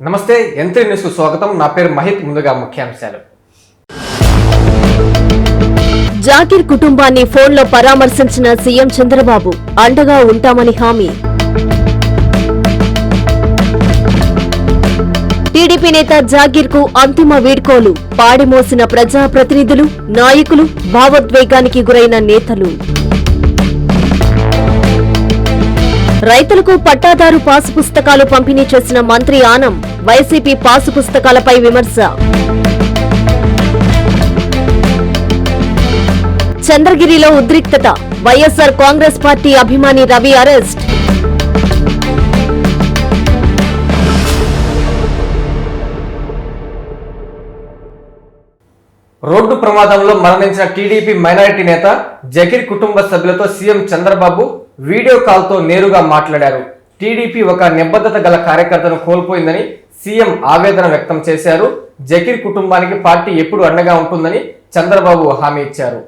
నమస్తే ఎంత్రీ న్యూస్కు స్వాగతం. నా పేరు మహిత్ ముందుగా ముఖ్యాంశాలు. జాకిర్ కుటుంబాన్ని ఫోన్లో పరామర్శించిన సీఎం చంద్రబాబు అండగా ఉంటామని హామీ. టీడీపీ నేత జాగీర్కు అంతిమ వీడ్కోలు పాడిమోసిన ప్రజాప్రతినిధులు నాయకులు భావోద్వేగానికి గురైన నేతలు. రైతులకు పట్టాదారు పాసు పుస్తకాలు పంపిణీ చేసిన మంత్రి ఆనం వైసీపీ పాసు పుస్తకాలపై విమర్శ. చంద్రగిరిలో ఉద్రిక్తత వైఎస్సార్ కాంగ్రెస్ పార్టీ అభిమాని రవి అరెస్ట్. రోడ్డు ప్రమాదంలో మరణించిన టీడీపీ మైనారిటీ నేత జకీర్ కుటుంబ సభ్యులతో సీఎం చంద్రబాబు వీడియో కాల్తో నేరుగా మాట్లాడారు. టీడీపీ ఒక నిబద్ధత గల కార్యకర్తను కోల్పోయిందని సీఎం ఆవేదన వ్యక్తం చేశారు. జకీర్ కుటుంబానికి పార్టీ ఎప్పుడు అండగా ఉంటుందని చంద్రబాబు హామీ ఇచ్చారు.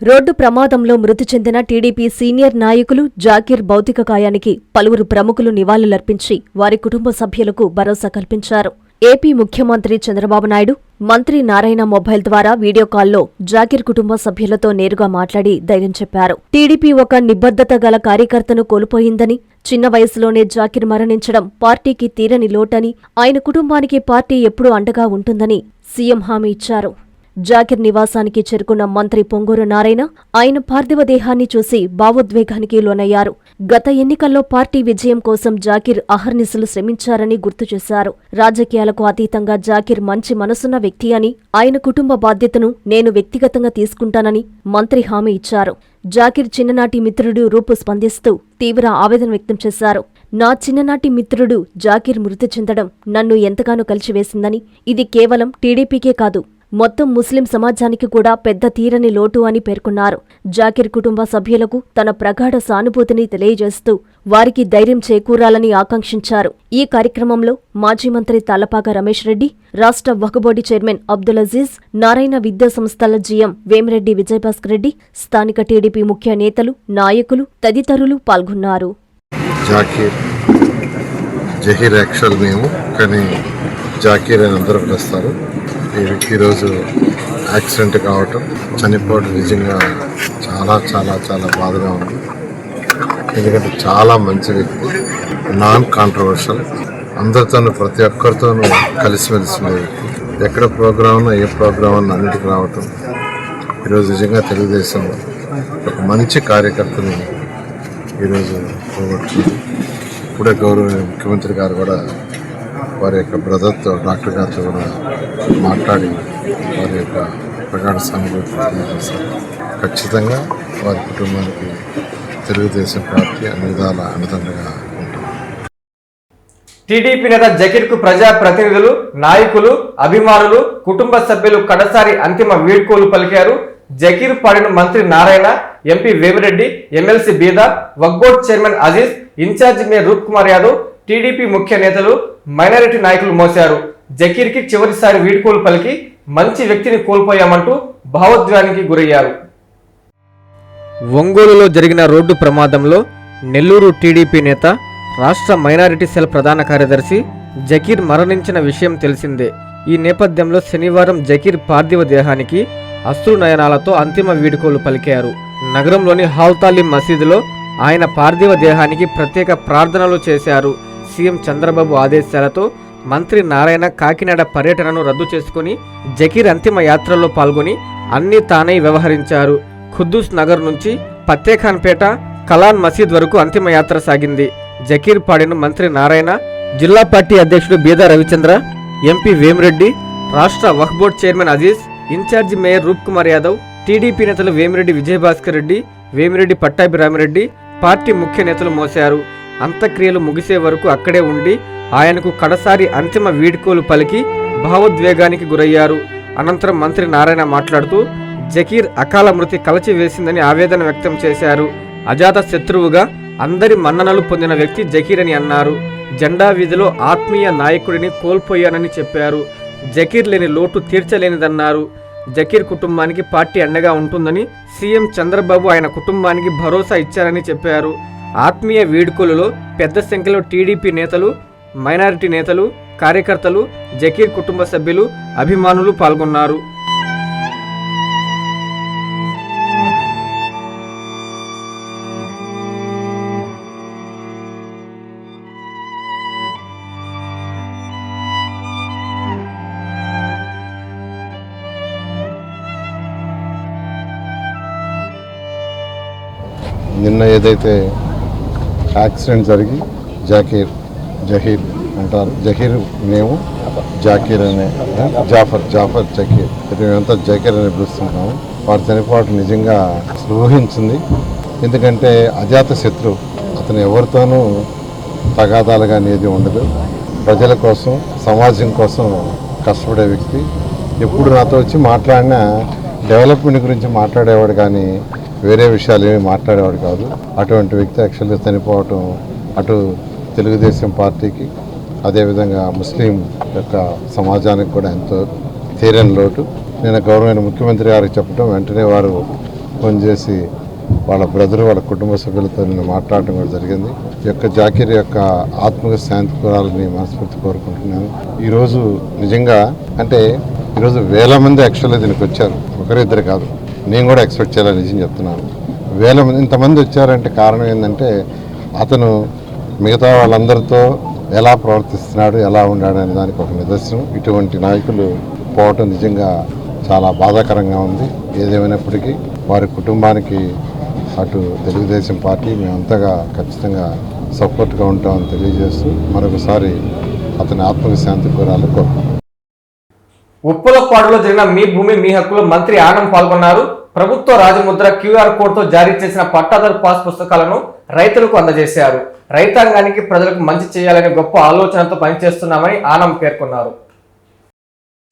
రోడ్డు ప్రమాదంలో మృతి చెందిన టీడీపీ సీనియర్ నాయకులు జాకీర్ భౌతిక కాయానికి పలువురు ప్రముఖులు నివాళులర్పించి వారి కుటుంబ సభ్యులకు భరోసా కల్పించారు. ఏపీ ముఖ్యమంత్రి చంద్రబాబు నాయుడు మంత్రి నారాయణ మొబైల్ ద్వారా వీడియో కాల్లో జాకీర్ కుటుంబ సభ్యులతో నేరుగా మాట్లాడి ధైర్యం చెప్పారు. టీడీపీ ఒక నిబద్ధత గల కార్యకర్తను కోల్పోయిందని చిన్న వయసులోనే జాకిర్ మరణించడం పార్టీకి తీరని లోటని ఆయన కుటుంబానికి పార్టీ ఎప్పుడూ అండగా ఉంటుందని సీఎం హామీ ఇచ్చారు. జాకిర్ నివాసానికి చేరుకున్న మంత్రి పొంగూరు నారాయణ ఆయన పార్థివ దేహాన్ని చూసి భావోద్వేగానికి లోనయ్యారు. గత ఎన్నికల్లో పార్టీ విజయం కోసం జాకిర్ అహర్నిశలు శ్రమించారని గుర్తు చేశారు. రాజకీయాలకు అతీతంగా జాకిర్ మంచి మనసున్న వ్యక్తి అని ఆయన కుటుంబ బాధ్యతను నేను వ్యక్తిగతంగా తీసుకుంటానని మంత్రి హామీ ఇచ్చారు. జాకిర్ చిన్ననాటి మిత్రుడు రూపు స్పందిస్తూ తీవ్ర ఆవేదన వ్యక్తం చేశారు. నా చిన్ననాటి మిత్రుడు జాకిర్ మృతి చెందడం నన్ను ఎంతగానో కలిచివేసిందని ఇది కేవలం టీడీపీకే కాదు మొత్తం ముస్లిం సమాజానికి కూడా పెద్ద తీరని లోటు అని పేర్కొన్నారు. జాకిర్ కుటుంబ సభ్యులకు తన ప్రగాఢ సానుభూతిని తెలియజేస్తూ వారికి ధైర్యం చేకూరాలని ఆకాంక్షించారు. ఈ కార్యక్రమంలో మాజీ మంత్రి తలపాక రమేష్ రెడ్డి రాష్ట్ర వకబోర్డు చైర్మన్ అబ్దుల్ అజీజ్ నారాయణ విద్యా సంస్థల జీఎం వేమిరెడ్డి విజయభాస్కర్ రెడ్డి స్థానిక టీడీపీ ముఖ్య నేతలు నాయకులు తదితరులు పాల్గొన్నారు. జహీర్ యాక్చువల్ మేము కానీ జాకీర్ అని అందరూ పిలుస్తారు. ఈరోజు యాక్సిడెంట్ కావటం చనిపోవడం నిజంగా చాలా చాలా చాలా బాధగా ఉంది. ఎందుకంటే చాలా మంచి వ్యక్తి నాన్ కాంట్రవర్షియల్ అందరితోనూ ప్రతి ఒక్కరితోనూ కలిసిమెలిసి వ్యక్తి. ఎక్కడ ప్రోగ్రామ్ ఉన్నా ఏ ప్రోగ్రామ్ అన్న అన్నిటికి రావటం. ఈరోజు నిజంగా తెలుగుదేశం ఒక మంచి కార్యకర్తని ఈరోజు పోగొట్టుకుంది. ఇప్పుడే గౌరవ ముఖ్యమంత్రి గారు కూడా వారి యొక్క బ్రదర్తో డాక్టర్ గారితో కూడా మాట్లాడి వారి యొక్క ప్రగాఢ సానుభూతి ఖచ్చితంగా వారి కుటుంబానికి తెలుగుదేశం పార్టీ అన్ని విధాల అండదండగా ఉంటుంది. టీడీపీ నేత జకీర్కు ప్రజా ప్రతినిధులు నాయకులు అభిమానులు కుటుంబ సభ్యులు కడసారి అంతిమ వీడ్కోలు పలికారు. జకీర్ పాడిన మంత్రి Narayana MP Vemireddy MLC Beeda Waqf board chairman Aziz incharge mayor Roop Kumar Yadav TDP ముఖ్య నేతలు మైనారిటీ నాయకులు మోశారు. జకీర్కి చివరిసారి వీడ్కోలు పలికి మంచి వ్యక్తిని కోల్పోయామంటూ భావోద్వేగానికి గురయ్యారు. ఒంగోలులో జరిగిన రోడ్డు ప్రమాదంలో నెల్లూరు టీడీపీ నేత రాష్ట్ర మైనారిటీ సెల్ ప్రధాన కార్యదర్శి జకీర్ మరణించిన విషయం తెలిసిందే. ఈ నేపథ్యంలో శనివారం జకీర్ పార్థివ దేహానికి అశ్రునయనాలతో అంతిమ వీడుకోలు పలికారు. నగరంలోని హౌతాలి మసీదులో ఆయన పార్థివ దేహానికి ప్రత్యేక ప్రార్థనలు చేశారు. సీఎం చంద్రబాబు ఆదేశాలతో మంత్రి నారాయణ కాకినాడ పర్యటనను రద్దు చేసుకుని జకీర్ అంతిమ యాత్రలో పాల్గొని అన్ని తానై వ్యవహరించారు. ఖుద్దూస్ నగర్ నుంచి పత్తేఖాన్పేట కలాన్ మసీద్ వరకు అంతిమ యాత్ర సాగింది. జకీర్ పాడిన మంత్రి నారాయణ జిల్లా పార్టీ అధ్యక్షుడు బీదా రవిచంద్ర ఎంపీ వేమిరెడ్డి రాష్ట్ర Waqf board chairman Aziz incharge mayor Roop Kumar Yadav TDP నేతలు వేమిరెడ్డి విజయభాస్కర్ రెడ్డి వేమిరెడ్డి పట్టాభిరామిరెడ్డి పార్టీ ముఖ్య నేతలు మోశారు. అంత్యక్రియలు ముగిసే వరకు అక్కడే ఉండి ఆయనకు కడసారి అంతిమ వీడ్కోలు పలికి భావోద్వేగానికి గురయ్యారు. అనంతరం మంత్రి నారాయణ మాట్లాడుతూ జకీర్ అకాల మృతి కలచి వేసిందని ఆవేదన వ్యక్తం చేశారు. అజాత శత్రువుగా అందరి మన్ననలు పొందిన వ్యక్తి జకీర్ అని అన్నారు. జెండా వీధిలో ఆత్మీయ నాయకుడిని కోల్పోయానని చెప్పారు. జకీర్ లేని లోటు తీర్చలేనిదన్నారు. జకీర్ కుటుంబానికి పార్టీ అండగా ఉంటుందని సీఎం చంద్రబాబు ఆయన కుటుంబానికి భరోసా ఇచ్చారని చెప్పారు. ఆత్మీయ వేడుకలలో పెద్ద సంఖ్యలో టీడీపీ నేతలు మైనారిటీ నేతలు కార్యకర్తలు జకీర్ కుటుంబ సభ్యులు అభిమానులు పాల్గొన్నారు. నిన్న ఏదైతే యాక్సిడెంట్ జరిగి జాకీర్ జహీర్ అంటారు. జహీర్ మేము జాకీర్ అనే జాఫర్ జాఫర్ జకీర్. ఇది మేమంతా జకీర్ అని పిలుస్తుంటాము. వారి చనిపోవటం నిజంగా ఊహించింది. ఎందుకంటే అజాత శత్రు అతను ఎవరితోనూ తగాదాలుగా అనేది ఉండదు. ప్రజల కోసం సమాజం కోసం కష్టపడే వ్యక్తి. ఎప్పుడు నాతో వచ్చి మాట్లాడినా డెవలప్మెంట్ గురించి మాట్లాడేవాడు కానీ వేరే విషయాలు ఏమి మాట్లాడేవాడు కాదు. అటువంటి వ్యక్తి యాక్చువల్గా చనిపోవటం అటు తెలుగుదేశం పార్టీకి అదేవిధంగా ముస్లిం యొక్క సమాజానికి కూడా ఎంతో తీరని లోటు. నేను గౌరవమైన ముఖ్యమంత్రి గారికి చెప్పడం వెంటనే వారు ఫోన్ చేసి వాళ్ళ బ్రదర్ వాళ్ళ కుటుంబ సభ్యులతో నేను మాట్లాడడం కూడా జరిగింది. ఈ యొక్క జాకీర్ యొక్క ఆత్మక శాంతి కోరాలని మనస్ఫూర్తి కోరుకుంటున్నాను. ఈరోజు నిజంగా అంటే ఈరోజు వేల మంది యాక్చువల్గా దీనికి వచ్చారు. ఒకరిద్దరు కాదు. నేను కూడా ఎక్స్పెక్ట్ చేయాలని నిజం చెప్తున్నాను. వేల మంది ఇంతమంది వచ్చారంటే కారణం ఏంటంటే అతను మిగతా వాళ్ళందరితో ఎలా ప్రవర్తిస్తున్నాడు ఎలా ఉన్నాడు అనే దానికి ఒక నిదర్శనం. ఇటువంటి నాయకులు పోవటం నిజంగా చాలా బాధాకరంగా ఉంది. ఏదేమైనప్పటికీ వారి కుటుంబానికి అటు తెలుగుదేశం పార్టీ మేమంతగా ఖచ్చితంగా సపోర్ట్గా ఉంటామని తెలియజేస్తూ మరొకసారి అతని ఆత్మకి కోరాలని కోరుకుంటున్నాం ఉప్పలపాడులో జరిగిన మీ భూమి మీ హక్కులో మంత్రి ఆనం పాల్గొన్నారు. ప్రభుత్వ రాజముద్ర క్యూఆర్ కోడ్తో జారీ చేసిన పట్టాదారు పాస్ పుస్తకాలను రైతులకు అందజేశారు. రైతాంగానికి ప్రజలకు మంచి చేయాలనే గొప్ప ఆలోచనతో పనిచేస్తున్నామని ఆనం పేర్కొన్నారు.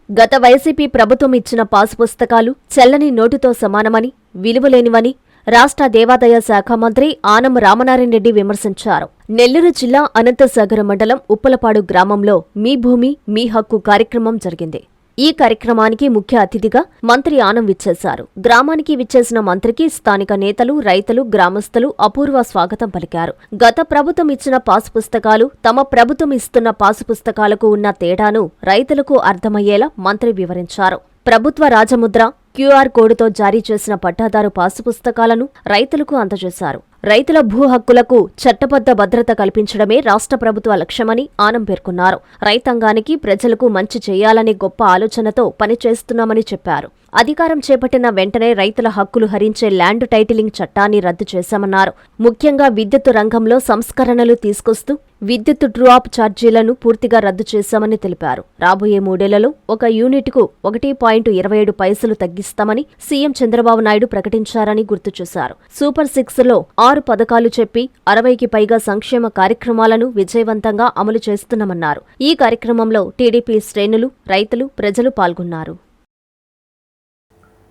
గత వైసీపీ ప్రభుత్వం ఇచ్చిన పాసు పుస్తకాలు చెల్లని నోటుతో సమానమని విలువలేనివని రాష్ట్ర దేవాదాయ శాఖ మంత్రి ఆనం రామనారాయణ రెడ్డి విమర్శించారు. నెల్లూరు జిల్లా అనంతసాగర మండలం ఉప్పలపాడు గ్రామంలో మీ భూమి మీ హక్కు కార్యక్రమం జరిగింది. ఈ కార్యక్రమానికి ముఖ్య అతిథిగా మంత్రి ఆనం విచ్చేశారు. గ్రామానికి విచ్చేసిన మంత్రికి స్థానిక నేతలు రైతులు గ్రామస్తులు అపూర్వ స్వాగతం పలికారు. గత ప్రభుత్వం ఇచ్చిన పాసు పుస్తకాలు తమ ప్రభుత్వం ఇస్తున్న పాసు పుస్తకాలకు ఉన్న తేడాను రైతులకు అర్థమయ్యేలా మంత్రి వివరించారు. ప్రభుత్వ రాజముద్ర క్యూఆర్ కోడ్తో జారీ చేసిన పట్టాదారు పాసు పుస్తకాలను రైతులకు అందజేశారు. రైతుల భూ హక్కులకు చట్టబద్ధ భద్రత కల్పించడమే రాష్ట్ర ప్రభుత్వ లక్ష్యమని ఆనం పేర్కొన్నారు. రైతాంగానికి ప్రజలకు మంచి చేయాలనే గొప్ప ఆలోచనతో పనిచేస్తున్నామని చెప్పారు. అధికారం చేపట్టిన వెంటనే రైతుల హక్కులు హరించే ల్యాండ్ టైటిలింగ్ చట్టాన్ని రద్దు చేశామన్నారు. ముఖ్యంగా విద్యుత్ రంగంలో సంస్కరణలు తీసుకొస్తూ విద్యుత్ డ్రాప్ ఛార్జీలను పూర్తిగా రద్దు చేశామని తెలిపారు. రాబోయే మూడేళ్ళలో ఒక యూనిట్కు ఒకటి పాయింట్ ఇరవై ఏడు పైసలు తగ్గిస్తామని సీఎం చంద్రబాబు నాయుడు ప్రకటించారని గుర్తు చేశారు. సూపర్ సిక్స్లో ఆరు పథకాలు చెప్పి అరవైకి పైగా సంక్షేమ కార్యక్రమాలను విజయవంతంగా అమలు చేస్తున్నామన్నారు. ఈ కార్యక్రమంలో టీడీపీ శ్రేణులు రైతులు ప్రజలు పాల్గొన్నారు.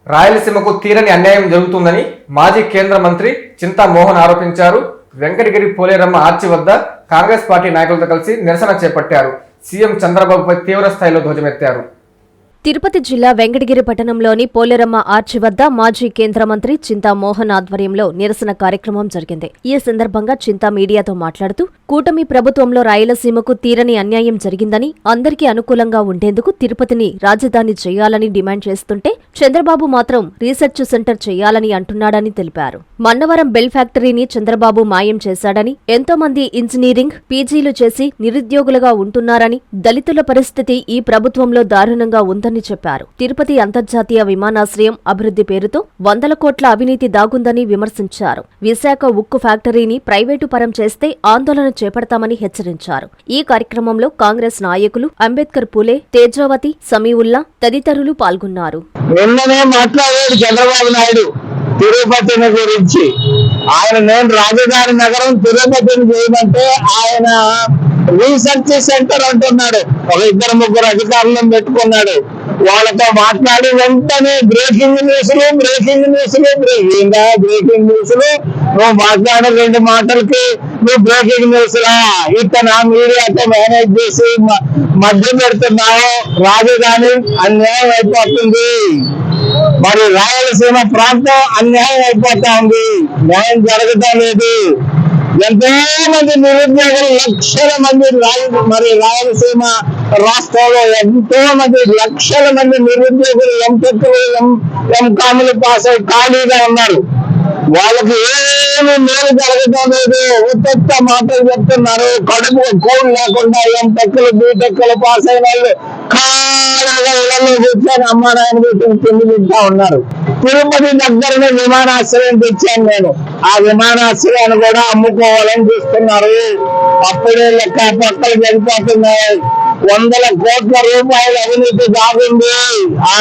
రాయలసీమకు తీరని అన్యాయం జరుగుతుందని మాజీ కేంద్ర మంత్రి చింతామోహన్ ఆరోపించారు. వెంకటగిరి పోలేరమ్మ ఆర్చి వద్ద కాంగ్రెస్ పార్టీ నాయకులతో కలిసి నిరసన చేపట్టారు. సీఎం చంద్రబాబుపై తీవ్ర స్థాయిలో ధ్వజమెత్తారు. తిరుపతి జిల్లా వెంకటగిరి పట్టణంలోని పోలేరమ్మ ఆర్చి వద్ద మాజీ కేంద్ర మంత్రి చింతా మోహన్ ఆధ్వర్యంలో నిరసన కార్యక్రమం జరిగింది. ఈ సందర్భంగా చింతా మీడియాతో మాట్లాడుతూ కూటమి ప్రభుత్వంలో రాయలసీమకు తీరని అన్యాయం జరిగిందని అందరికీ అనుకూలంగా ఉండేందుకు తిరుపతిని రాజధాని చేయాలని డిమాండ్ చేస్తుంటే చంద్రబాబు మాత్రం రీసెర్చ్ సెంటర్ చేయాలని అంటున్నాడని తెలిపారు. మన్నవరం బెల్ ఫ్యాక్టరీని చంద్రబాబు మాయం చేశాడని ఎంతో మంది ఇంజనీరింగ్ పీజీలు చేసి నిరుద్యోగులుగా ఉంటున్నారని దళితుల పరిస్థితి ఈ ప్రభుత్వంలో దారుణంగా ఉందని చెప్పారు. తిరుపతి అంతర్జాతీయ విమానాశ్రయం అభివృద్ధి పేరుతో వందల కోట్ల అవినీతి దాగుందని విమర్శించారు. విశాఖ ఉక్కు ఫ్యాక్టరీని ప్రైవేటు పరం చేస్తే ఆందోళన చేపడతామని హెచ్చరించారు. ఈ కార్యక్రమంలో కాంగ్రెస్ నాయకులు అంబేద్కర్ పూలే తేజావతి సమీవుల్లా తదితరులు పాల్గొన్నారు. నిన్ననే మాట్లాడాడు చంద్రబాబు నాయుడు. తిరుపతిని గురించి. ఆయన నేను రాజధాని నగరం తిరుపతిని చేయమంటే ఆయన రీసెర్చ్ సెంటర్ అంటున్నాడు. ఒక ఇద్దరు ముగ్గురు అధికారులను పెట్టుకున్నాడు. వాళ్ళతో మాట్లాడి వెంటనే బ్రేకింగ్ న్యూస్లు బ్రేకింగ్ న్యూస్లు బ్రేకింగ్ బ్రేకింగ్ న్యూస్లు? నువ్వు మాట్లాడే రెండు మాటలకి నువ్వు బ్రేకింగ్ న్యూస్ లా ఇట్లా మీడియాతో మేనేజ్ చేసి మ- మధ్య పెడుతున్నావు. రాజధాని అన్యాయం అయిపోతుంది. మరి రాయలసీమ ప్రాంతం అన్యాయం అయిపోతా ఉంది న్యాయం జరగటం లేదు. ఎంతో మంది నిరుద్యోగులు లక్షల మంది మరి రాయలసీమ రాష్ట్రంలో ఎంతో మంది లక్షల మంది నిరుద్యోగులు ఎంటెక్లు ఎం ఎంకాములు పాస్ అయి ఖాళీగా ఉన్నారు. వాళ్ళకి ఏమి మేలు జరగటం లేదు. ఉత్తత్త మాటలు చెప్తున్నారు. కడుపు కూడు లేకుండా ఎంటెక్కులు బీటెక్కులు పాస్ అయిన వాళ్ళు కూర్చొని అమ్మ తిండి తింటా ఉన్నారు. తిరుపతి దగ్గరనే విమానాశ్రయం తెచ్చాను నేను. ఆ విమానాశ్రయాన్ని కూడా అమ్ముకోవాలని చూస్తున్నారు. అప్పుడే లెక్క పక్కలు జరిగిపోతున్నాయి వందల కోట్ల రూపాయల అవినీతి దాగుంది. ఆ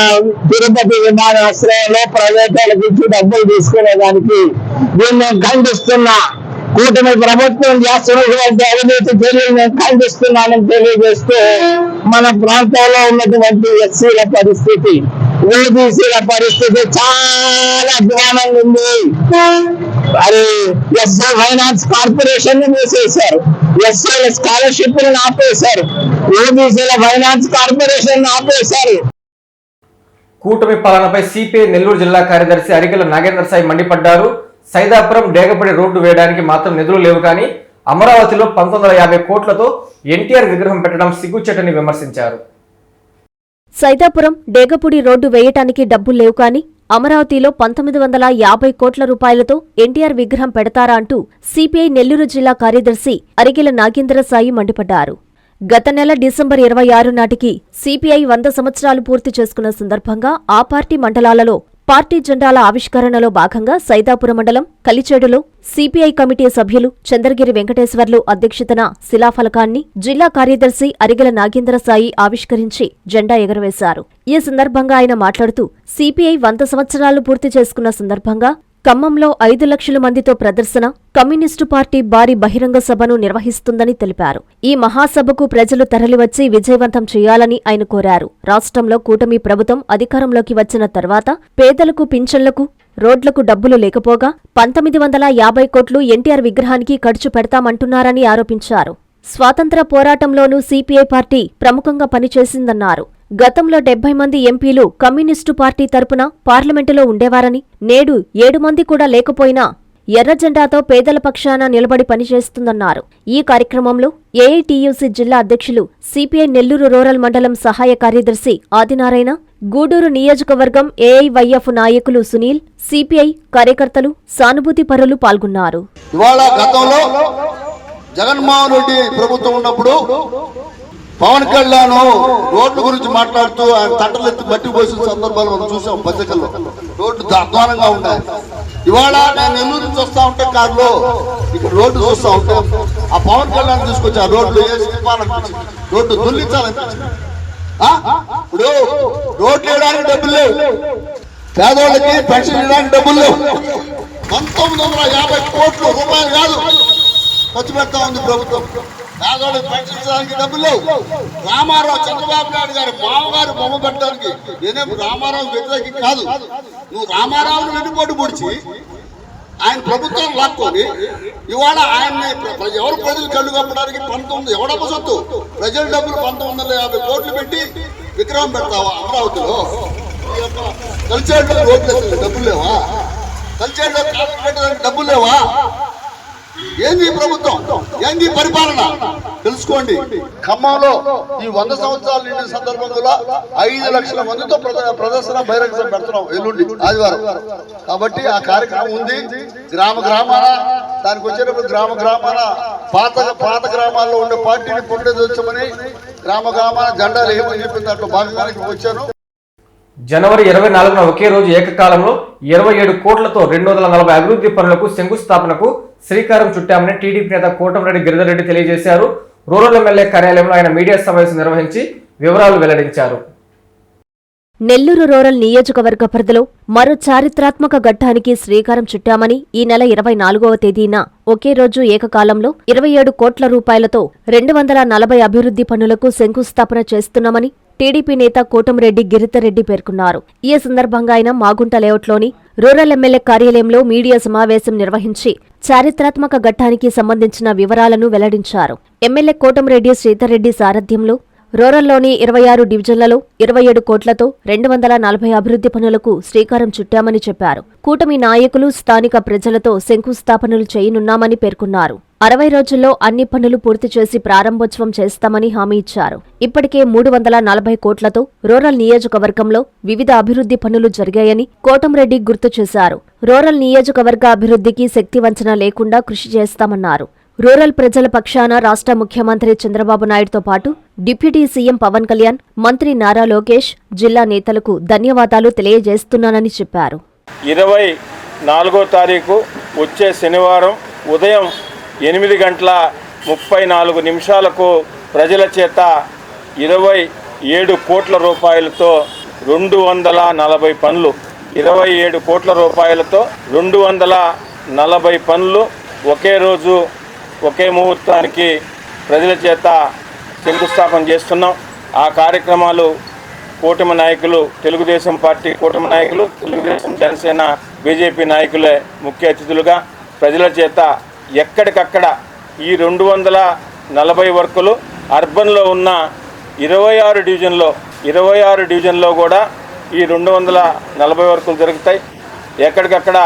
తిరుపతి విమానాశ్రయంలో ప్రైవేట్ వాళ్ళకి ఇచ్చి డబ్బులు తీసుకునేదానికి దీన్ని ఖండిస్తున్నా. కూటమి ప్రభుత్వం చేస్తున్నటువంటి అవినీతి చర్యలు ఖండిస్తున్నానని తెలియజేస్తూ మన ప్రాంతంలో ఉన్నటువంటి ఎస్సీల పరిస్థితి ఓబీసీల పరిస్థితి చాలా అధ్వానంగా ఉంది. మరి ఎస్ఎల్ ఫైనాన్స్ కార్పొరేషన్ని మూసేశారు. ఎస్ఐల స్కాలర్షిప్ ఆపేశారు. ఓబీసీల ఫైనాన్స్ కార్పొరేషన్ ఆపేశారు. కూటమి పాలనపై సిపిఐ నెల్లూరు జిల్లా కార్యదర్శి అరికెల నాగేంద్ర సాయి మండిపడ్డారు. సైదాపురం డేగపడి రోడ్డు వేయడానికి మాత్రం నిధులు లేవు కానీ అమరావతిలో పంతొమ్మిది యాభై కోట్లతో ఎన్టీఆర్ విగ్రహం పెట్టడం సిగ్గుచెట్టని విమర్శించారు. సైదాపురం డేగపూడి రోడ్డు వేయటానికి డబ్బులు లేవు కానీ అమరావతిలో పంతొమ్మిది వందల యాభై కోట్ల రూపాయలతో ఎన్టీఆర్ విగ్రహం పెడతారా అంటూ సిపిఐ నెల్లూరు జిల్లా కార్యదర్శి అరిగెల నాగేంద్రసాయి మండిపడ్డారు. గత నెల డిసెంబర్ ఇరవై ఆరు నాటికి సిపిఐ వంద సంవత్సరాలు పూర్తి చేసుకున్న సందర్భంగా ఆ పార్టీ మండలాలలో పార్టీ జెండాల ఆవిష్కరణలో భాగంగా సైదాపురం మండలం కలిచేడులో సిపిఐ కమిటీ సభ్యులు చంద్రగిరి వెంకటేశ్వర్లు అధ్యక్షతన శిలాఫలకాన్ని జిల్లా కార్యదర్శి అరిగెల నాగేంద్ర సాయి ఆవిష్కరించి జెండా ఎగురవేశారు. ఈ సందర్భంగా ఆయన మాట్లాడుతూ సిపిఐ వంద సంవత్సరాలు పూర్తి చేసుకున్న సందర్భంగా ఖమ్మంలో ఐదు లక్షల మందితో ప్రదర్శన కమ్యూనిస్టు పార్టీ భారీ బహిరంగ సభను నిర్వహిస్తుందని తెలిపారు. ఈ మహాసభకు ప్రజలు తరలివచ్చి విజయవంతం చేయాలని ఆయన కోరారు. రాష్ట్రంలో కూటమి ప్రభుత్వం అధికారంలోకి వచ్చిన తర్వాత పేదలకు పింఛన్లకు రోడ్లకు డబ్బులు లేకపోగా పంతొమ్మిది వందల యాభై కోట్లు ఎన్టీఆర్ విగ్రహానికి ఖర్చు పెడతామంటున్నారని ఆరోపించారు. స్వాతంత్ర పోరాటంలోనూ సిపిఐ పార్టీ ప్రముఖంగా పనిచేసిందన్నారు. గతంలో డెబ్బై మంది ఎంపీలు కమ్యూనిస్టు పార్టీ తరపున పార్లమెంటులో ఉండేవారని నేడు ఏడు మంది కూడా లేకపోయినా ఎర్రజెండాతో పేదల పక్షాన నిలబడి పనిచేస్తుందన్నారు. ఈ కార్యక్రమంలో ఏఐటియుసి జిల్లా అధ్యక్షులు సిపిఐ నెల్లూరు రూరల్ మండలం సహాయ కార్యదర్శి ఆదినారాయణ గూడూరు నియోజకవర్గం ఏఐవైఎఫ్ నాయకులు సునీల్ సిపిఐ కార్యకర్తలు సానుభూతి పరులు పాల్గొన్నారు. జగన్మోహన్ రెడ్డి ప్రభుత్వం ఉన్నప్పుడు పవన్ కళ్యాణ్ రోడ్ల గురించి మాట్లాడుతూ ఆయన తట్టలు ఎత్తి మట్టి పోసిన సందర్భాలు మనం చూసాం పత్రికల్లో రోడ్డు అధ్వానంగా ఉన్నాయి. ఇవాళ నేను నెల్లూరు నుంచి వస్తా ఉంటే కారులో ఇక్కడ రోడ్డు చూస్తా ఉంటే ఆ పవన్ కళ్యాణ్ తీసుకొచ్చి ఆ రోడ్లు వేసి రోడ్డు దుల్లించాలనిపించింది ఇప్పుడు రోడ్లు వేయడానికి డబ్బులు లేవు. పేదోళ్ళకి పెన్షన్ ఇవ్వడానికి డబ్బులు లేవు. పంతొమ్మిది వందల యాభై కోట్ల రూపాయలు కాదు ఖర్చు పెడతా ఉంది ప్రభుత్వం. పేదోళ్ళకి పెన్షన్ డబ్బులు లేవు. రామారావు చంద్రబాబు నాయుడు గారి మామగారు బొమ్మ పెట్టడానికి నేనేం రామారావు వ్యతిరేకి కాదు. నువ్వు రామారావుని వెన్నుపోటు పొడిచి ఆయన ప్రభుత్వం లాక్కొని ఇవాళ ఆయన్ని ఎవరు ప్రజలు కళ్ళు కప్పడానికి పంతొమ్మిది ఎవడమ్మ సొత్తు? ప్రజల డబ్బులు పంతొమ్మిది వందల యాభై కోట్లు పెట్టి విగ్రహం పెడతావా? అమరావతిలో? కలిసేట్లో రోడ్లు డబ్బులు లేవా? కలిసేట్లో కాలం పెట్టడానికి డబ్బులు లేవా? ఏంది ప్రభుత్వం? ఏంది పరిపాలన? తెలుసుకోండి. ఖమ్మంలో ఈ వంద సంవత్సరాలు నిండిన సందర్భంలో ఐదు లక్షల మందితో ప్రదర్శన బహిరంగ సభ పెడుతున్నాం ఎల్లుండి ఆదివారం. కాబట్టి ఆ కార్యక్రమం ఉంది. గ్రామ గ్రామాన దానికి వచ్చేటప్పుడు గ్రామ గ్రామాన పాత పాత గ్రామాల్లో ఉండే పార్టీని పునరుద్ధరించమని గ్రామ గ్రామాన జెండాలు ఏమని చెప్పిన దాంట్లో భాగంగా వచ్చాను. జనవరి ఇరవై నాలుగున ఒకే రోజు ఏకకాలంలో ఇరవై ఏడు కోట్లతో రెండు వందల నలభై అభివృద్ధి పనులకు శంకుస్థాపనకు శ్రీకారం చుట్టామని టీడీపీ నేత కోటమిరెడ్డి గిరిధర్ రెడ్డి తెలియజేశారు. రూరల్ ఎమ్మెల్యే కార్యాలయంలో ఆయన మీడియా సమావేశం నిర్వహించి వివరాలు వెల్లడించారు. నెల్లూరు రూరల్ నియోజకవర్గ పరిధిలో మరో చారిత్రాత్మక ఘట్టానికి శ్రీకారం చుట్టామని ఈ నెల ఇరవై నాలుగవ తేదీన ఒకే రోజు ఏకకాలంలో ఇరవై ఏడు కోట్ల రూపాయలతో రెండు వందల నలభై అభివృద్ధి పనులకు శంకుస్థాపన చేస్తున్నామని టీడీపీ నేత కోటమిరెడ్డి గిరితరెడ్డి పేర్కొన్నారు. ఈ సందర్భంగా ఆయన మాగుంట లేఅవుట్లోని రూరల్ ఎమ్మెల్యే కార్యాలయంలో మీడియా సమావేశం నిర్వహించి చారిత్రాత్మక ఘట్టానికి సంబంధించిన వివరాలను వెల్లడించారు. ఎమ్మెల్యే కోటమిరెడ్డి శ్రీధర్రెడ్డి సారథ్యంలో రూరల్లోని ఇరవై ఆరు డివిజన్లలో ఇరవై ఏడు కోట్లతో రెండు వందల నలభై అభివృద్ధి పనులకు శ్రీకారం చుట్టామని చెప్పారు. కూటమి నాయకులు స్థానిక ప్రజలతో శంకుస్థాపనలు చేయనున్నామని పేర్కొన్నారు. అరవై రోజుల్లో అన్ని పనులు పూర్తి చేసి ప్రారంభోత్సవం చేస్తామని హామీ ఇచ్చారు. ఇప్పటికే మూడు వందల నలభై కోట్లతో రూరల్ నియోజకవర్గంలో వివిధ అభివృద్ధి పనులు జరిగాయని కోటంరెడ్డి గుర్తు చేశారు. రూరల్ నియోజకవర్గ అభివృద్ధికి శక్తివంచన లేకుండా కృషి చేస్తామన్నారు. రూరల్ ప్రజల పక్షాన రాష్ట్ర ముఖ్యమంత్రి చంద్రబాబు నాయుడుతో పాటు డిప్యూటీ సీఎం పవన్ కళ్యాణ్ మంత్రి నారా లోకేష్ జిల్లా నేతలకు ధన్యవాదాలు తెలియజేస్తున్నానని చెప్పారు. ఇరవై నాలుగో తారీఖు వచ్చే శనివారం ఉదయం ఎనిమిది గంటల ముప్పై నాలుగు నిమిషాలకు ప్రజల చేత ఇరవై ఏడు కోట్ల రూపాయలతో రెండు వందల నలభై పనులు ఇరవై ఏడు కోట్ల రూపాయలతో రెండు వందల నలభై పనులు ఒకే రోజు ఒకే ముహూర్తానికి ప్రజల చేత శంకుస్థాపన చేస్తున్నాం. ఆ కార్యక్రమాలు కూటమి నాయకులు తెలుగుదేశం పార్టీ కూటమి నాయకులు తెలుగుదేశం జనసేన బీజేపీ నాయకులే ముఖ్య అతిథులుగా ప్రజల చేత ఎక్కడికక్కడ ఈ రెండు వందల నలభై వర్కులు అర్బన్లో ఉన్న ఇరవై ఆరు డివిజన్లో ఇరవై ఆరు డివిజన్లో కూడా ఈ రెండు వందల నలభై వర్కులు జరుగుతాయి. ఎక్కడికక్కడ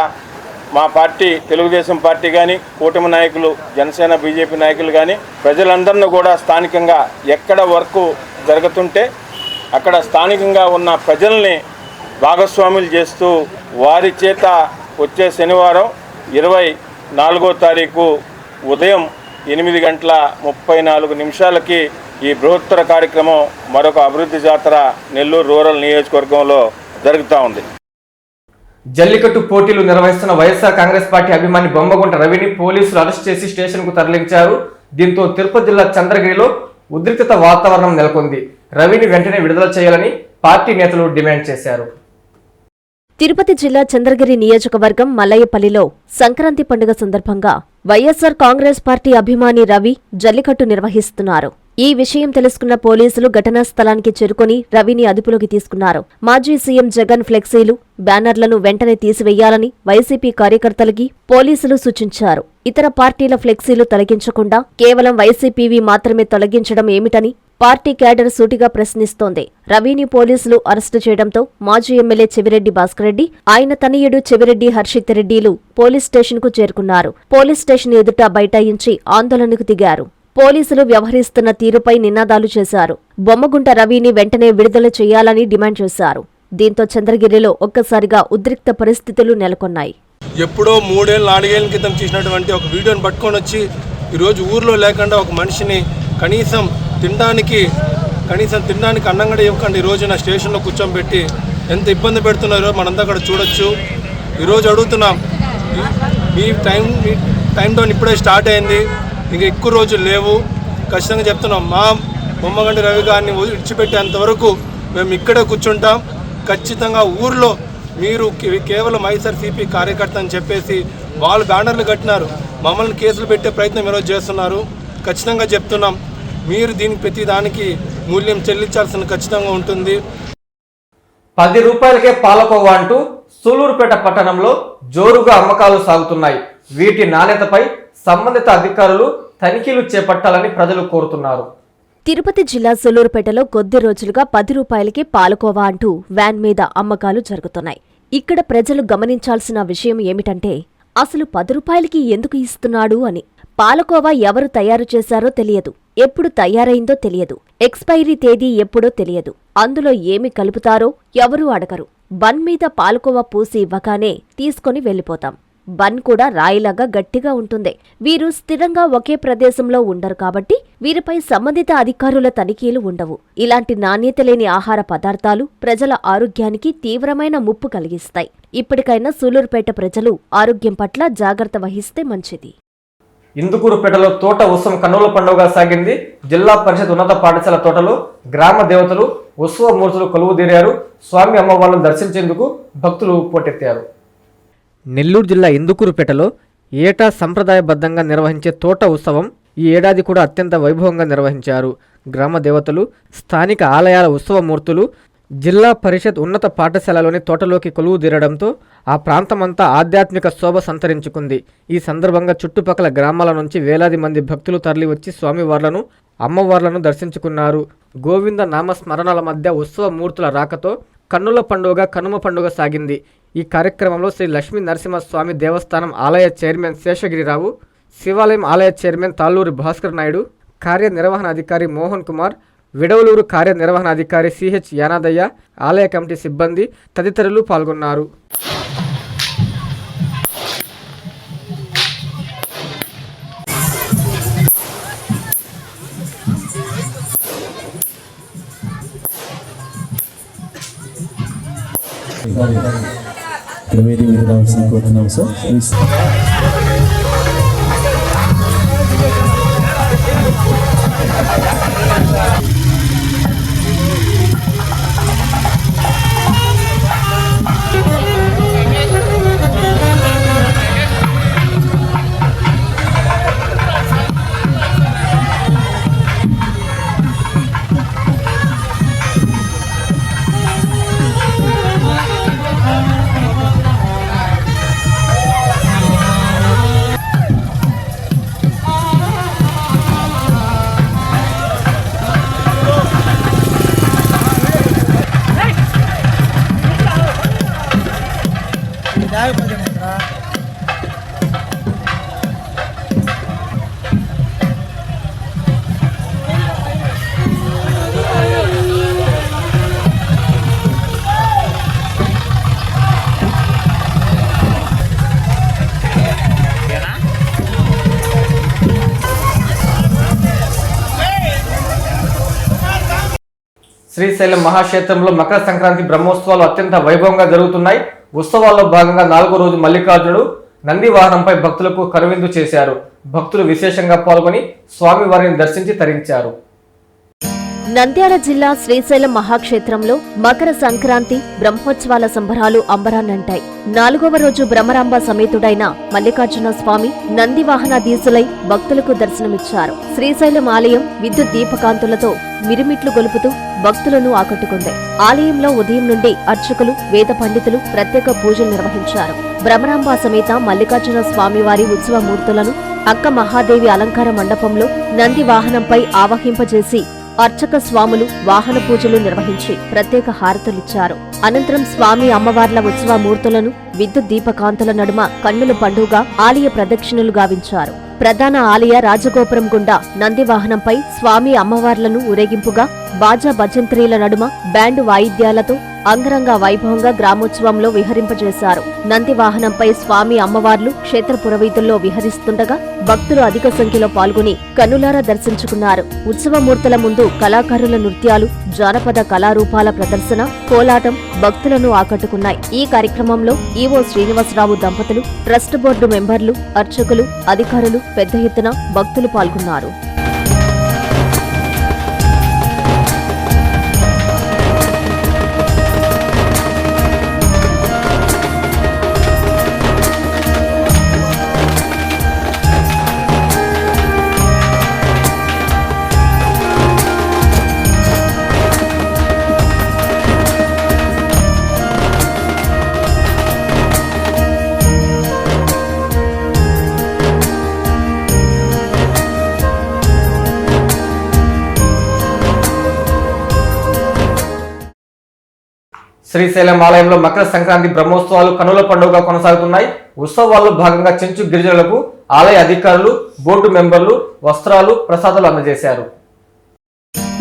మా పార్టీ తెలుగుదేశం పార్టీ కానీ కూటమి నాయకులు జనసేన బీజేపీ నాయకులు కానీ ప్రజలందరినీ కూడా స్థానికంగా ఎక్కడ వర్క్ జరుగుతుంటే అక్కడ స్థానికంగా ఉన్న ప్రజల్ని భాగస్వాములు చేస్తూ వారి చేత వచ్చే శనివారం ఇరవై నాలుగో తారీఖు ఉదయం ఎనిమిది గంటల ముప్పై నాలుగు నిమిషాలకి ఈ బృహత్తర కార్యక్రమం మరొక అభివృద్ధి జాతర నెల్లూరు రూరల్ నియోజకవర్గంలో జరుగుతూ ఉంది. జల్లికట్టు పోటీలు నిర్వహిస్తున్న వైఎస్ఆర్ కాంగ్రెస్ పార్టీ అభిమాని బొమ్మగుంట రవిని పోలీసులు అరెస్ట్ చేసి స్టేషన్కు తరలించారు. దీంతో తిరుపతి జిల్లా చంద్రగిరిలో ఉద్రిక్తత వాతావరణం నెలకొంది. రవిని వెంటనే విడుదల చేయాలని పార్టీ నేతలు డిమాండ్ చేశారు. తిరుపతి జిల్లా చంద్రగిరి నియోజకవర్గం మల్లయ్యపల్లిలో సంక్రాంతి పండుగ సందర్భంగా వైఎస్సార్ కాంగ్రెస్ పార్టీ అభిమాని రవి జల్లికట్టు నిర్వహిస్తున్నారు. ఈ విషయం తెలుసుకున్న పోలీసులు ఘటనా స్థలానికి చేరుకుని రవిని అదుపులోకి తీసుకున్నారు. మాజీ సీఎం జగన్ ఫ్లెక్సీలు బ్యానర్లను వెంటనే తీసివేయాలని వైసీపీ కార్యకర్తలకి పోలీసులు సూచించారు. ఇతర పార్టీల ఫ్లెక్సీలు తొలగించకుండా కేవలం వైసీపీవి మాత్రమే తొలగించడం ఏమిటని పార్టీ క్యాడర్ సూటిగా ప్రశ్నిస్తోంది. రవిని పోలీసులు అరెస్టు చేయడంతో మాజీ ఎమ్మెల్యే చెవిరెడ్డి భాస్కరెడ్డి ఆయన తనయుడు చెవిరెడ్డి హర్షిత్ రెడ్డిలు పోలీస్ స్టేషన్కు చేరుకున్నారు. పోలీస్ స్టేషన్ ఎదుట బైఠాయించి ఆందోళనకు దిగారు. పోలీసులు వ్యవహరిస్తున్న తీరుపై నినాదాలు చేశారు. బొమ్మగుంట రవిని వెంటనే విడుదల చేయాలని డిమాండ్ చేశారు. దీంతో చంద్రగిరిలో ఒక్కసారిగా ఉద్రిక్త పరిస్థితులు నెలకొన్నాయి. ఎప్పుడో మూడేళ్ళు నాలుగేళ్ళ క్రితం చేసినటువంటి ఒక వీడియోని పట్టుకొని వచ్చి ఈరోజు ఊర్లో లేకుండా ఒక మనిషిని కనీసం తినడానికి కనీసం తినడానికి అన్నం కూడా ఇవ్వకుండా. ఈరోజు నా స్టేషన్లో కూర్చోబెట్టి ఎంత ఇబ్బంది పెడుతున్నారో మనంతా అక్కడ చూడొచ్చు. ఈరోజు అడుగుతున్నాం. మీ టైం మీ టైం డౌన్ ఇప్పుడే స్టార్ట్ అయింది. ఇంకా ఎక్కువ రోజులు లేవు. ఖచ్చితంగా చెప్తున్నాం మా బొమ్మగంటి రవి గారిని విడిచిపెట్టేంత వరకు మేము ఇక్కడే కూర్చుంటాం. ఖచ్చితంగా ఊర్లో మీరు కేవలం వైఎస్ఆర్ సిపి కార్యకర్త అని చెప్పేసి వాళ్ళు బ్యానర్లు కట్టినారు. మమ్మల్ని కేసులు పెట్టే ప్రయత్నం ఈరోజు చేస్తున్నారు. ఖచ్చితంగా చెప్తున్నాం మీరు దీనికి ప్రతి దానికి మూల్యం చెల్లించాల్సిన ఖచ్చితంగా ఉంటుంది. పది రూపాయలకే పాలకోవా అంటూ సూలూరుపేట పట్టణంలో జోరుగా అమ్మకాలు సాగుతున్నాయి. వీటి నాణ్యతపై సంబంధిత అధికారులు తనిఖీలు చేపట్టాలని ప్రజలు కోరుతున్నారు. తిరుపతి జిల్లా సూలూరుపేటలో కొద్ది రోజులుగా పది రూపాయలకి పాలకోవా అంటూ వ్యాన్ మీద అమ్మకాలు జరుగుతున్నాయి. ఇక్కడ ప్రజలు గమనించాల్సిన విషయం ఏమిటంటే అసలు పది రూపాయలకి ఎందుకు ఇస్తున్నాడు అని. పాలకోవా ఎవరు తయారు చేశారో తెలియదు. ఎప్పుడు తయారైందో తెలియదు. ఎక్స్పైరీ తేదీ ఎప్పుడో తెలియదు. అందులో ఏమి కలుపుతారో ఎవరూ అడగరు. బన్ మీద పాలకోవా పూసి ఇవ్వగానే తీసుకొని వెళ్ళిపోతాం. బన్ కూడా రాయిలాగా గట్టిగా ఉంటుంది. వీరు స్థిరంగా ఒకే ప్రదేశంలో ఉండరు కాబట్టి వీరిపై సంబంధిత అధికారుల తనిఖీలు ఉండవు. ఇలాంటి నాణ్యత లేని ఆహార పదార్థాలు ప్రజల ఆరోగ్యానికి తీవ్రమైన ముప్పు కలిగిస్తాయి. ఇప్పటికైనా సూలూరుపేట ప్రజలు ఆరోగ్యం పట్ల జాగ్రత్త వహిస్తే మంచిది. ఇందుకూరుపేటలో తోట ఉత్సవం కన్నుల పండుగ సాగింది. జిల్లా పరిషత్ ఉన్నత పాఠశాల తోటలో గ్రామ దేవతలు ఉత్సవ మూర్తులు కొలువుదీరారు స్వామి అమ్మవార్లను దర్శించేందుకు భక్తులు పోటెత్తారు. నెల్లూరు జిల్లా ఇందుకూరుపేటలో ఏటా సంప్రదాయబద్ధంగా నిర్వహించే తోట ఉత్సవం ఈ ఏడాది కూడా అత్యంత వైభవంగా నిర్వహించారు. గ్రామ దేవతలు స్థానిక ఆలయాల ఉత్సవ మూర్తులు జిల్లా పరిషత్ ఉన్నత పాఠశాలలోని తోటలోకి కొలువు తీరడంతో ఆ ప్రాంతమంతా ఆధ్యాత్మిక శోభ సంతరించుకుంది. ఈ సందర్భంగా చుట్టుపక్కల గ్రామాల నుంచి వేలాది మంది భక్తులు తరలివచ్చి స్వామివార్లను అమ్మవార్లను దర్శించుకున్నారు. గోవింద నామస్మరణల మధ్య ఉత్సవ మూర్తుల రాకతో కన్నుల పండుగ కనుమ పండుగ సాగింది. ఈ కార్యక్రమంలో శ్రీ లక్ష్మీ నరసింహస్వామి దేవస్థానం ఆలయ చైర్మన్ శేషగిరిరావు శివాలయం ఆలయ చైర్మన్ తాళ్ళూరి భాస్కర్ నాయుడు కార్యనిర్వహణాధికారి మోహన్ కుమార్ విడవలూరు కార్యనిర్వహణాధికారి సిహెచ్ యానాదయ్య ఆలయ కమిటీ సిబ్బంది తదితరులు పాల్గొన్నారు Thank you. ತ್ರಿವೇದಿ ವಿರುದ್ಧ ಸಂಕೋಚನ ಸರ್ శ్రీశైలం మహాక్షేత్రంలో మకర సంక్రాంతి బ్రహ్మోత్సవాలు అత్యంత వైభవంగా జరుగుతున్నాయి. ఉత్సవాల్లో భాగంగా నాలుగో రోజు మల్లికార్జునుడు నంది వాహనంపై భక్తులకు కనువిందు చేశారు. భక్తులు విశేషంగా పాల్గొని స్వామివారిని దర్శించి తరించారు. నంద్యాల జిల్లా శ్రీశైలం మహాక్షేత్రంలో మకర సంక్రాంతి బ్రహ్మోత్సవాల సంబరాలు అంబరాన్నంటాయి. నాలుగవ రోజు బ్రహ్మరాంబ సమేతుడైన మల్లికార్జున స్వామి నంది వాహనాధీశులై భక్తులకు దర్శనమిచ్చారు. శ్రీశైలం ఆలయం విద్యుత్ దీపకాంతులతో మిరుమిట్లు గొలుపుతూ భక్తులను ఆకట్టుకుంది. ఆలయంలో ఉదయం నుండి అర్చకులు వేద పండితులు ప్రత్యేక పూజలు నిర్వహించారు. భ్రమరాంబ సమేత మల్లికార్జున స్వామివారి ఉత్సవ మూర్తులను అక్క మహాదేవి అలంకార మండపంలో నంది వాహనంపై ఆవహింపజేసి అర్చక స్వాములు వాహన పూజలు నిర్వహించి ప్రత్యేక హారతులిచ్చారు. అనంతరం స్వామి అమ్మవార్ల ఉత్సవ మూర్తులను విద్యుత్ దీపకాంతల నడుమ కన్నుల పండుగ ఆలయ ప్రదక్షిణలు గావించారు. ప్రధాన ఆలయ రాజగోపురం గుండా నందివాహనంపై స్వామి అమ్మవార్లను ఊరేగింపుగా బాజా భజంత్రీల నడుమ బ్యాండ్ వాయిద్యాలతో అంగరంగ వైభవంగా గ్రామోత్సవంలో విహరింపజేశారు. నంది వాహనంపై స్వామి అమ్మవార్లు క్షేత్ర పురవీధుల్లో విహరిస్తుండగా భక్తులు అధిక సంఖ్యలో పాల్గొని కన్నులారా దర్శించుకున్నారు. ఉత్సవమూర్తుల ముందు కళాకారుల నృత్యాలు జానపద కళారూపాల ప్రదర్శన కోలాటం భక్తులను ఆకట్టుకున్నాయి. ఈ కార్యక్రమంలో ఈవో శ్రీనివాసరావు దంపతులు ట్రస్ట్ బోర్డు మెంబర్లు అర్చకులు అధికారులు పెద్ద ఎత్తున భక్తులు పాల్గొన్నారు. శ్రీశైలం ఆలయంలో మకర సంక్రాంతి బ్రహ్మోత్సవాలు కనుల పండుగగా కొనసాగుతున్నాయి. ఉత్సవాల్లో భాగంగా చెంచు గిరిజనులకు ఆలయ అధికారులు బోర్డు మెంబర్లు వస్త్రాలు ప్రసాదాలు అందజేశారు.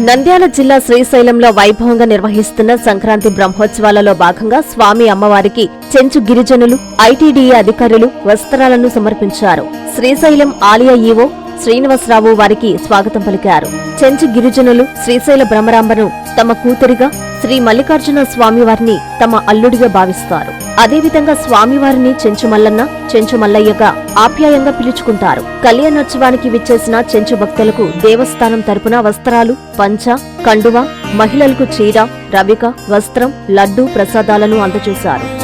నంద్యాల జిల్లా శ్రీశైలంలో వైభవంగా నిర్వహిస్తున్న సంక్రాంతి బ్రహ్మోత్సవాలలో భాగంగా స్వామి అమ్మవారికి చెంచు గిరిజనులు ఐటీడీఏ అధికారులు వస్త్రాలను సమర్పించారు. శ్రీశైలం ఆలయ ఈవో శ్రీనివాసరావు వారికి స్వాగతం పలికారు. చెంచు గిరిజనులు శ్రీశైల భ్రమరాంబను తమ కూతురిగా శ్రీ మల్లికార్జున స్వామివారిని తమ అల్లుడిగా భావిస్తారు. అదేవిధంగా స్వామివారిని చెంచు మల్లన్న చెంచు మల్లయ్యగా ఆప్యాయంగా పిలుచుకుంటారు. కళ్యాణోత్సవానికి విచ్చేసిన చెంచు భక్తులకు దేవస్థానం తరపున వస్త్రాలు పంచ కండువ మహిళలకు చీర రవిక వస్త్రం లడ్డూ ప్రసాదాలను అందజేశారు.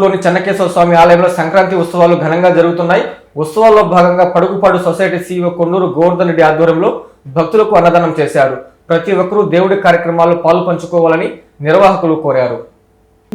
కోవూరులోని చెన్నకేశ్వర స్వామి ఆలయంలో సంక్రాంతి ఉత్సవాలు ఘనంగా జరుగుతున్నాయి. ఉత్సవాల్లో భాగంగా పడుగుపాడు సొసైటీ సీఈఓ కొండూరు గోవర్ధన్ రెడ్డి ఆధ్వర్యంలో భక్తులకు అన్నదానం చేశారు. ప్రతి ఒక్కరూ దేవుడి కార్యక్రమాల్లో పాలు పంచుకోవాలని నిర్వాహకులు కోరారు.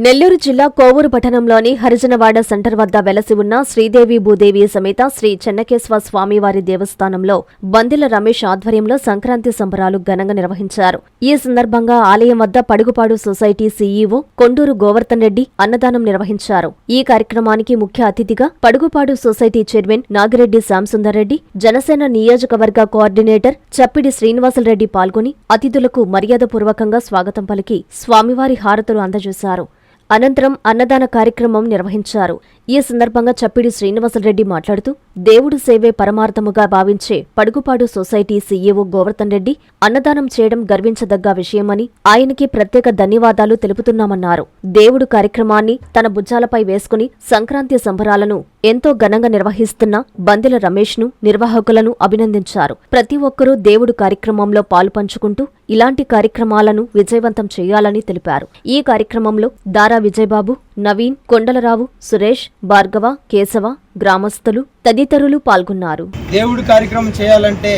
నెల్లూరు జిల్లా కోవూరు పట్టణంలోని హరిజనవాడ సెంటర్ వద్ద వెలసి ఉన్న శ్రీదేవి భూదేవి సమేత శ్రీ చెన్నకేశ్వర స్వామివారి దేవస్థానంలో బందెల రమేష్ ఆధ్వర్యంలో సంక్రాంతి సంబరాలు ఘనంగా నిర్వహించారు. ఈ సందర్భంగా ఆలయం వద్ద పడుగుపాడు సొసైటీ సీఈఓ కొండూరు గోవర్ధన్ రెడ్డి అన్నదానం నిర్వహించారు. ఈ కార్యక్రమానికి ముఖ్య అతిథిగా పడుగుపాడు సొసైటీ చైర్మన్ నాగిరెడ్డి శ్యాంసుందర్ రెడ్డి జనసేన నియోజకవర్గ కోఆర్డినేటర్ చప్పిడి శ్రీనివాసులరెడ్డి పాల్గొని అతిథులకు మర్యాదపూర్వకంగా స్వాగతం పలికి స్వామివారి హారతులు అందజేశారు. అనంతరం అన్నదాన కార్యక్రమం నిర్వహించారు. ఈ సందర్భంగా చప్పిడి శ్రీనివాసరెడ్డి మాట్లాడుతూ దేవుడు సేవే పరమార్థముగా భావించే పడుగుపాడు సొసైటీ సీఈఓ గోవర్ధన్ రెడ్డి అన్నదానం చేయడం గర్వించదగ్గ విషయమని ఆయనకి ప్రత్యేక ధన్యవాదాలు తెలుపుతున్నామన్నారు. దేవుడు కార్యక్రమాన్ని తన భుజాలపై వేసుకుని సంక్రాంతి సంబరాలను ఎంతో ఘనంగా నిర్వహిస్తున్న బందెల రమేష్ను నిర్వాహకులను అభినందించారు. ప్రతి ఒక్కరూ దేవుడు కార్యక్రమంలో పాలుపంచుకుంటూ ఇలాంటి కార్యక్రమాలను విజయవంతం చేయాలని తెలిపారు. ఈ కార్యక్రమంలో దారా విజయబాబు నవీన్ కొండలరావు సురేష్ భార్గవ కేశవ గ్రామస్తులు తదితరులు పాల్గొన్నారు. దేవుడి కార్యక్రమం చేయాలంటే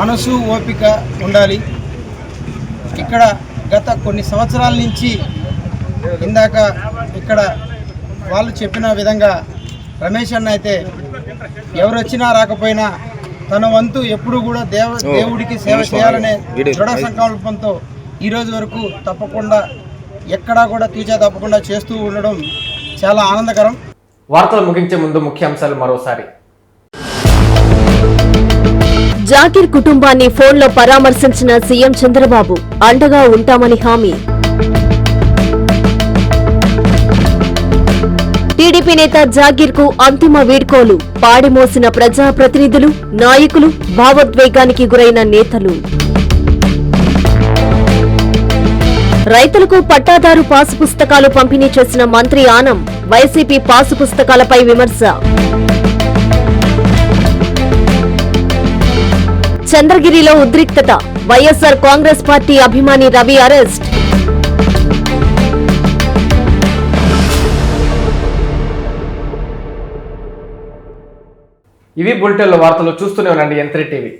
మనసు ఓపిక ఉండాలి. ఇక్కడ గత కొన్ని సంవత్సరాల నుంచి ఇందాక ఇక్కడ వాళ్ళు చెప్పిన విధంగా రమేష్ అన్న అయితే ఎవరు వచ్చినా రాకపోయినా తన వంతు ఎప్పుడు కూడా దేవ దేవుడికి సేవ చేయాలనే దృఢ సంకల్పంతో ఈ రోజు వరకు తప్పకుండా ఎక్కడా కూడా తూచా తప్పకుండా చేస్తూ ఉండడం చాలా ఆనందకరం. వార్తలు ముగించే ముందు ముఖ్యాంశాలు మరోసారి. జాకిర్ కుటుంబాన్ని ఫోన్లో పరామర్శించిన సీఎం చంద్రబాబు అండగా ఉంటామని హామీ. టీడీపీ నేత జాగీర్కు అంతిమ వీడ్కోలు పాడిమోసిన ప్రజాప్రతినిధులు నాయకులు భావోద్వేగానికి గురైన నేతలు. రైతులకు పట్టాదారు పాసు పుస్తకాలు పంపిణీ చేసిన మంత్రి ఆనం వైసీపీ పాసు పుస్తకాలపై విమర్శ. చంద్రగిరిలో ఉద్రిక్తత వైఎస్సార్ కాంగ్రెస్ పార్టీ అభిమాని రవి అరెస్ట్. ఇవి బులెటిన్ల వార్తలు చూస్తూనే ఉండండి ఎంత్రీ టీవీ